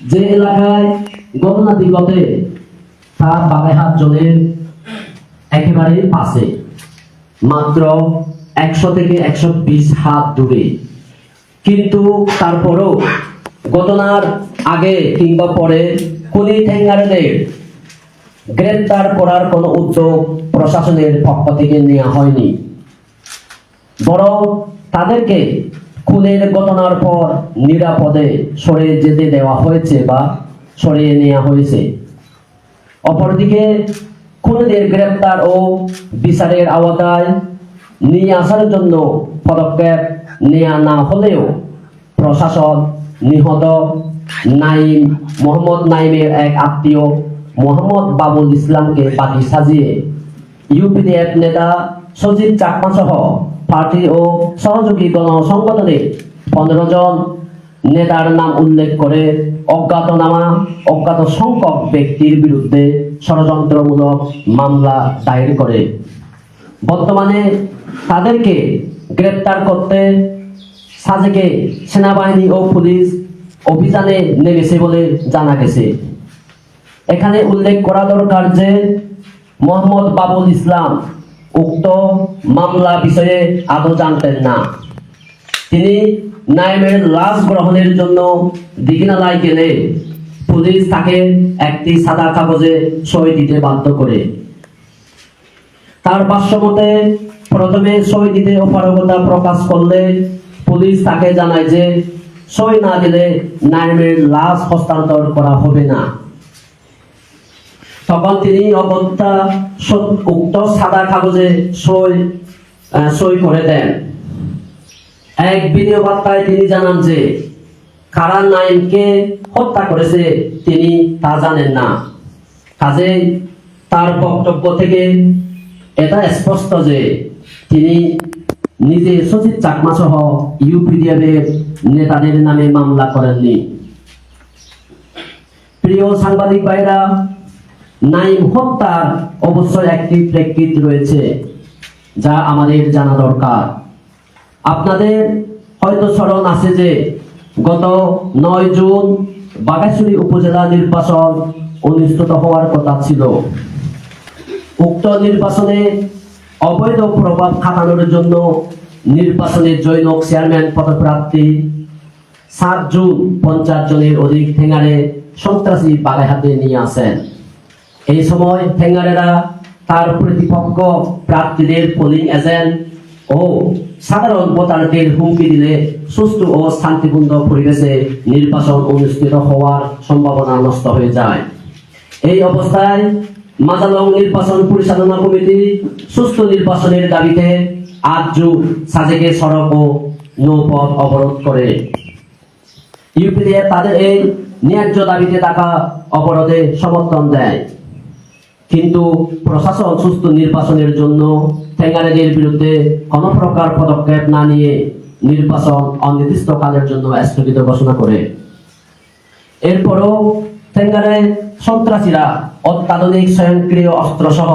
যে এলাকায় ঘটে তা বাগেরহাট জলের একেবারে পাশে, মাত্র একশো থেকে একশো বিশ হাত দূরে। কিন্তু তারপরও ঘটনার আগে কিংবা পরে কুলি ঠেঙ্গারেদের গ্রেপ্তার করার কোনো উদ্যোগ প্রশাসনের পক্ষ থেকে নেওয়া হয়নি। বরং তাদেরকে খুনের ঘটনার পর নিরাপদে সরে যেতে দেওয়া হয়েছে বা সরিয়ে নেওয়া হয়েছে। অপরদিকে খুনিদের গ্রেপ্তার ও বিচারের আওতায় নিয়ে আসার জন্য পদক্ষেপ নেওয়া না হলেও প্রশাসন নিহত নাইম, মোহাম্মদ নাইমের এক আত্মীয় মোহাম্মদ বাবুল ইসলামকে বাদী সাজিয়ে ইউপিডিএফ নেতা সজিব চাকমা সহ পার্টি ও সহযোগী গণসংগঠনের পনেরো জন নেতার নাম উল্লেখ করে অজ্ঞাতনামা, অজ্ঞাত সংখ্যক ব্যক্তির বিরুদ্ধে ষড়যন্ত্রমূলক মামলা দায়ের করে। বর্তমানে তাদেরকে গ্রেপ্তার করতে সাজেকে সেনাবাহিনী ও পুলিশ অভিযানে নেমেছে বলে জানা গেছে। এখানে উল্লেখ করা দরকার যে মোহাম্মদ বাবুল ইসলাম উক্ত মামলা বিষয়ে আদৌ জানতেন না। তিনি নাইমের লাশ গ্রহণের জন্য দিঘিনালায় গেলে পুলিশ তাকে একটি সাদা কাগজে সই দিতে বাধ্য করে। তার ভাষ্যমতে প্রথমে সই দিতে অপারগতা প্রকাশ করলে পুলিশ তাকে জানায় যে সই না দিলে নাইমের লাশ হস্তান্তর করা হবে না। তখন তিনি অগত্যা উক্ত সাদা কাগজে সই সই করে দেন। এক বার্তায় তিনি জানান যে কারা হত্যা করেছে, তিনি তা জানেন না। কাজে তার বক্তব্য থেকে এটা স্পষ্ট যে, তিনি নিজে সচিব চাকমা সহ ইউপিডিএফের নেতাদের নামে মামলা করেননি। প্রিয় সাংবাদিক ভাইরা নাইম হত্যার অবশ্যই একটি প্রেক্ষিত রয়েছে, যা আমাদের জানা দরকার। আপনাদের হয়তো স্মরণ আছে যে গত নয় জুন বাঘাছড়ি উপজেলা নির্বাচন অনুষ্ঠিত হওয়ার কথা ছিল। উক্ত নির্বাচনে অবৈধ প্রভাব খাটানোর জন্য নির্বাচনের জৈনক চেয়ারম্যান পদপ্রার্থী সাত জুন পঞ্চাশ জনের অধিক ঠেঙ্গারে সন্ত্রাসী বাগে হাতে নিয়ে আসেন। এই সময় ঠেঙ্গারেরা তার প্রতিপক্ষ প্রার্থীদের পোলিং এজেন্ট ও সাধারণ ভোটারদের হুমকি দিলে সুষ্ঠু ও শান্তিপূর্ণ পরিবেশে নির্বাচন অনুষ্ঠিত হওয়ার সম্ভাবনা নষ্ট হয়ে যায়। এই অবস্থায় মাজালং নির্বাচন পরিচালনা কমিটি সুষ্ঠু নির্বাচনের দাবিতে আট জুন সাজেকে সড়ক ও নৌপথ অবরোধ করে। ইউপিডিএফ তাদের এই ন্যায্য দাবিতে থাকা অবরোধে সমর্থন দেয়। কিন্তু প্রশাসন সুস্থ নির্বাচনের জন্য ঠেঙ্গারেদের বিরুদ্ধে কোন প্রকার পদক্ষেপ না নিয়ে নির্বাচন অনির্দিষ্টকালের জন্য স্থগিত ঘোষণা করে। এরপরও ঠেঙ্গারে সন্ত্রাসীরা অত্যাধুনিক স্বয়ংক্রিয় অস্ত্র সহ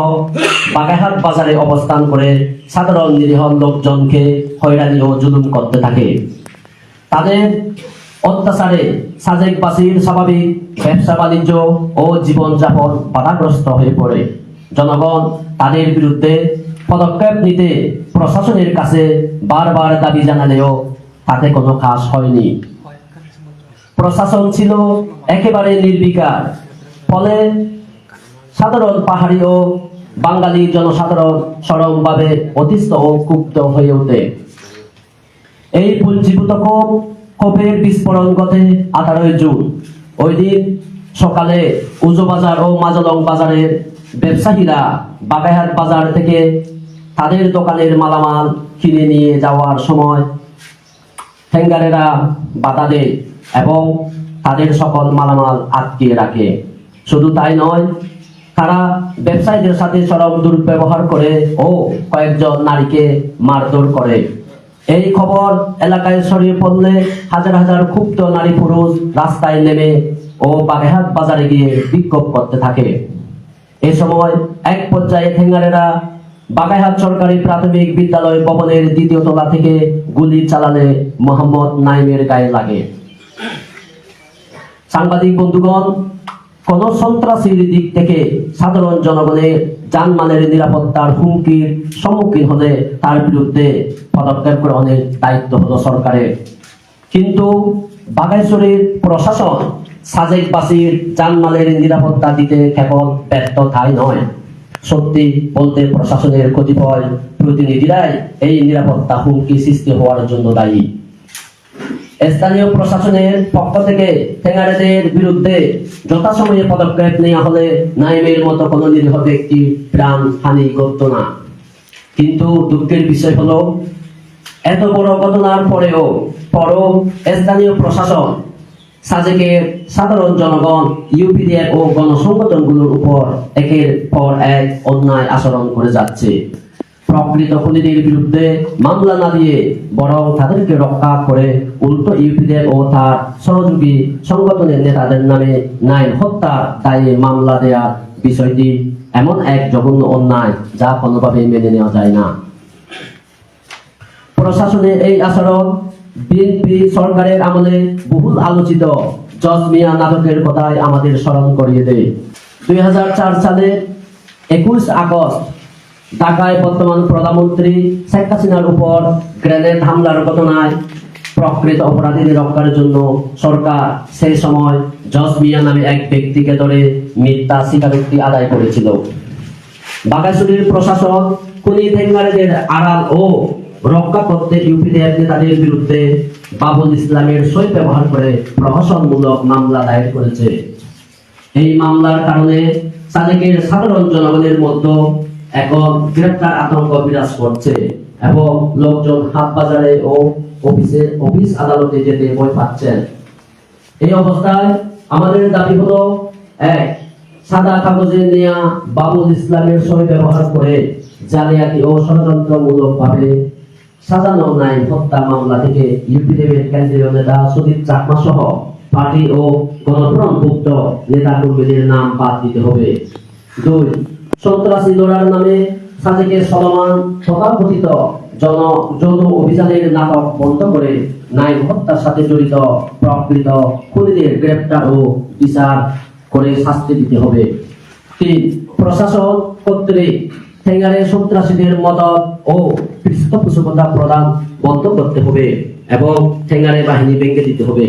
বাগেরহাট বাজারে অবস্থান করে সাধারণ নিরীহ লোকজনকে হয়রানি ও জুলুম করতে থাকে। তাদের অত্যাচারে সাজেকবাসীর স্বাভাবিক ব্যবসা বাণিজ্য ও জীবনযাপন বাধাগ্রস্ত হয়ে পড়ে। জনগণ তাদের বিরুদ্ধে পদক্ষেপ নিতে প্রশাসনের কাছে বারবার দাবি জানালেও তাতে কোনো কাজ হয়নি। প্রশাসন ছিল একেবারে নির্বিকার, ফলে সাধারণ পাহাড়ি ও বাঙালি জনসাধারণ চরমভাবে অতিষ্ঠ ও ক্ষুব্ধ হয়ে ওঠে। এই পুঞ্জীভূত ক্ষোভ ক্ষোভের বিস্ফোরণ ঘটে আঠারোই জুন। ওই দিন সকালে উজো বাজার ও মাজলং বাজারের ব্যবসায়ীরা বাগাইহাট বাজার থেকে তাদের দোকানের মালামাল কিনে নিয়ে যাওয়ার সময় ঠেঙ্গারেরা বাধা দেয় এবং তাদের সকল মালামাল আটকিয়ে রাখে। শুধু তাই নয়, তারা ব্যবসায়ীদের সাথে চরম দুর্ব্যবহার করে ও কয়েকজন নারীকে মারধর করে। এই খবর এলাকায় ছড়িয়ে পড়লে হাজার হাজার ক্ষুব্ধ নারী পুরুষ রাস্তায় নেমে ও বাগেরহাট বাজারে গিয়ে বিক্ষোভ করতে থাকে। এ সময় এক পর্যায়ে ঠেঙ্গারেরা বাগাইহাট সরকারি প্রাথমিক বিদ্যালয় ভবনের দ্বিতীয় তলা থেকে গুলি চালালে মোহাম্মদ নাইমের গায়ে লাগে। সাংবাদিক বন্ধুগণ, কোন সন্ত্রাসীর দিক থেকে সাধারণ জনগণের জানমালের নিরাপত্তার হুমকির সম্মুখীন হলে তার বিরুদ্ধে পদক্ষেপ গ্রহণের দায়িত্ব হলো সরকারের। কিন্তু বাগাইছড়ির প্রশাসন সাজেকবাসীর জানমালের নিরাপত্তা দিতে কেবল ব্যর্থ তাই নয়। সত্যি বলতে প্রশাসনের কতিপয় প্রতিনিধিরাই এই নিরাপত্তা হুমকি সৃষ্টি হওয়ার জন্য দায়ী। স্থানীয় প্রশাসনের পক্ষ থেকে ঠেঙ্গারেদের বিরুদ্ধে যথাসময়ে পদক্ষেপ নেওয়া হলে নাইমের মতো কোনো নিরীহ ব্যক্তি প্রাণ হানি করত না। কিন্তু দুঃখের বিষয় হলো, এত বড় ঘটনার পরেও পরও স্থানীয় প্রশাসন, সাজেকের সাধারণ জনগণ, ইউপিডিএফ ও গণসংগঠনগুলোর উপর একের পর এক অন্যায় আচরণ করে যাচ্ছে। প্রকৃত খুনিদের বিরুদ্ধে মামলা না দিয়ে বরং তাদেরকে রক্ষা করে উল্টো ইউপিডিএফ ও তার সহযোগী সংগঠনের নেতাদের নামে নাইন হত্যার দায়ে মামলা দেওয়ার বিষয়টি এমন এক জঘন্য অন্যায় যা কোনোভাবে মেনে নেওয়া যায় না। প্রশাসনের এই আচরণ বিএনপি সরকারের আমলে বহুল আলোচিত। জজ মিয়া নাটকের কথাই আমাদের স্মরণ করিয়ে দেয়। দুই হাজার চার সালে একুশ আগস্ট ঢাকায় বর্তমান প্রধানমন্ত্রী শেখ হাসিনার উপর গ্রেনেড হামলার ঘটনায় প্রকৃত অপরাধীদের রক্ষার জন্য সরকার সেই সময় জজ মিয়া নামে এক ব্যক্তিকে ধরে মিথ্যা স্বীকারোক্তি আদায় করেছিল। বাগাসুরির প্রশাসন খুনি ঠেঙ্গারেদের আড়াল ও রক্ষা করতে ইউপিডিএফ নেতাদের বিরুদ্ধে বাবুল ইসলামের সই ব্যবহার করে প্রহসনমূলক মামলা দায়ের করেছে। এই মামলার কারণে সাদেকের সাধারণ জনগণের মধ্যে এখন গ্রেপ্তার আতঙ্ক বিরাজ করছে এবং লোকজন হাট বাজারে ও অফিসে অফিস আদালতে যেতে ভয় পাচ্ছেন। এই অবস্থায় আমাদের দাবি হলো, এক, সাদা কাগজে নেয়া বাবুল ইসলামের সঙ্গে ব্যবহার করে জালিয়াতি ও ষড়যন্ত্রমূলক ভাবে সাজানো নাই হত্যা মামলা থেকে ইউপিডিএফের কেন্দ্রীয় নেতা সুদীপ চাকমা সহ পার্টি ও গণফ্রন্টভুক্ত নেতা কর্মীদের নাম বাদ দিতে হবে। দুই সন্ত্রাসী লড়ার নামে তথাকথিত জন অভিযানের নাটক বন্ধ করে হত্যার সাথে জড়িত প্রকৃত খুনিদের গ্রেপ্তার ও বিচার করে শাস্তি দিতে হবে। তিন প্রশাসন কর্তৃক ঠেঙ্গারে সন্ত্রাসীদের মদত ও পৃষ্ঠপোষকতা প্রদান বন্ধ করতে হবে এবং ঠেঙ্গারে বাহিনী ভেঙে দিতে হবে।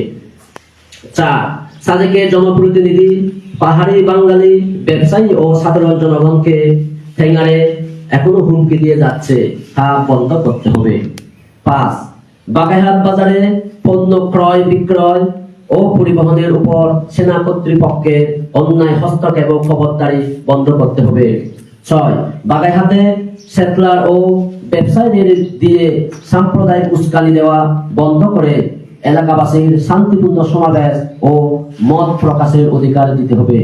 চার সাজেকের জনপ্রতিনিধি পাহাড়ি বাঙালি ব্যবসায়ী ও সাধারণ জনগণকে ঠেঙ্গারে এখনও হুমকি দিয়ে যাচ্ছে, তা বন্ধ করতে হবে। পাঁচ, বাগেরহাট বাজারে পণ্য ক্রয়, বিক্রয় ও পরিবহনের উপর সেনা কর্তৃপক্ষের অন্যায়, হস্তক্ষেপ ও খবরদারি বন্ধ করতে হবে। ছয়, বাগেরহাটে সেটলার ও ব্যবসায়ীদের দিয়ে সাম্প্রদায়িক উস্কানি দেওয়া বন্ধ করে এলাকাবাসীর শান্তিপূর্ণ সমাবেশ ও মত প্রকাশের অধিকার দিতে হবে।